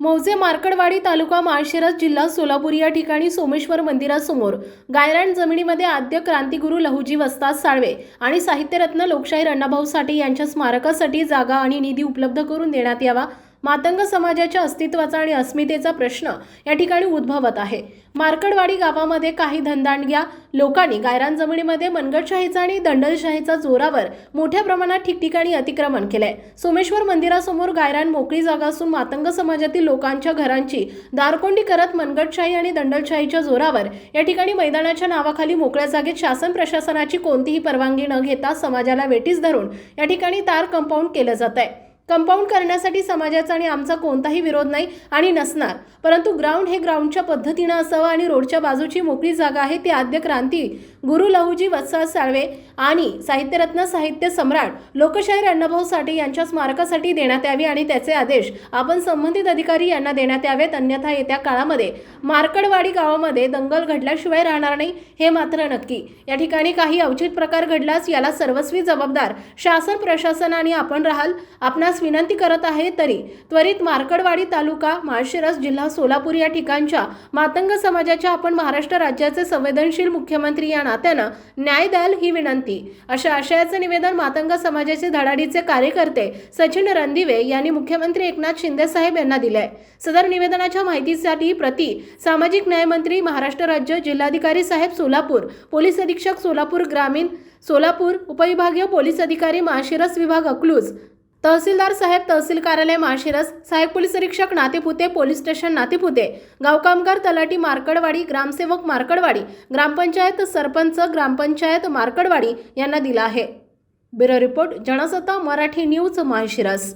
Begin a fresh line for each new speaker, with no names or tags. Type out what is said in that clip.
मौजे मार्कडवाडी तालुका माळशिरस जिल्हा सोलापूर या ठिकाणी सोमेश्वर मंदिरासमोर गायरान जमिनीमध्ये आद्य क्रांतिगुरू लहुजी वस्ताद साळवे आणि साहित्यरत्न लोकशाहीर अण्णाभाऊ साठे यांच्या स्मारकासाठी जागा आणि निधी उपलब्ध करून देण्यात यावा मातंग समाजाच्या अस्तित्वाचा आणि अस्मितेचा प्रश्न या ठिकाणी उद्भवत आहे. मार्कडवाडी गावामध्ये काही धनदांडग्या लोकांनी गायरान जमिनीमध्ये मनगटशाहीचा आणि दंडलशाहीचा जोरावर मोठ्या प्रमाणात ठिकठिकाणी अतिक्रमण केलंय. सोमेश्वर मंदिरासमोर गायरान मोकळी जागा असून मातंग समाजातील लोकांच्या घरांची दारकोंडी करत मनगटशाही आणि दंडलशाहीच्या जोरावर या ठिकाणी मैदानाच्या नावाखाली मोकळ्या जागेत शासन प्रशासनाची कोणतीही परवानगी न घेता समाजाला वेटीस धरून या ठिकाणी तार कंपाऊंड केलं जात आहे कंपाऊंड करण्यासाठी समाजाचा आणि आमचा कोणताही विरोध नाही आणि नसणार. परंतु ग्राउंड हे ग्राउंडच्या पद्धतीनं असावं आणि रोडच्या बाजूची मोकळी जागा आहे ती आद्य क्रांती. गुरु लहूजी वत्सा साळवे आणि साहित्यरत्न साहित्य सम्राट लोकशाहीर अण्णाभाऊ साठे यांच्या स्मारकासाठी देण्यात यावी आणि त्याचे आदेश आपण संबंधित अधिकारी यांना देण्यात यावेत. अन्यथा येत्या काळामध्ये मार्कडवाडी गावामध्ये दंगल घडल्याशिवाय राहणार नाही हे मात्र नक्की. या ठिकाणी काही अवचित प्रकार घडलाच याला सर्वस्वी जबाबदार शासन प्रशासन आणि आपण राहाल. आपणास विनंती करत आहे तरी त्वरित मार्कडवाडी तालुका माळशिरस जिल्हा सोलापूर या ठिकाणच्या मातंग समाजाच्या आपण महाराष्ट्र राज्याचे संवेदनशील मुख्यमंत्री या नात्यानं न्याय द्याल ही विनंती. अशा आशयाचे निवेदन मातंग समाजाचे धडाडीचे कार्यकर्ते सचिन रणदिवे यांनी मुख्यमंत्री एकनाथ शिंदे साहेब यांना दिले आहे सदर निवेदनाच्या माहितीसाठी प्रति सामाजिक न्यायमंत्री महाराष्ट्र राज्य जिल्हाधिकारी साहेब सोलापूर पोलीस अधीक्षक सोलापूर ग्रामीण सोलापूर उपविभागीय पोलीस अधिकारी माशिरस विभाग अकलूज तहसीलदार साहेब तहसील कार्यालय माशिरस सहाय्यक पोलीस निरीक्षक नातेपुते पोलीस स्टेशन नातेपुते गावकामगार तलाटी तलाठी मार्कडवाडी ग्रामसेवक मार्कडवाडी ग्रामपंचायत सरपंच ग्रामपंचायत मार्कडवाडी यांना दिला आहे. Bureau report Jansatta Marathi news Malshiras.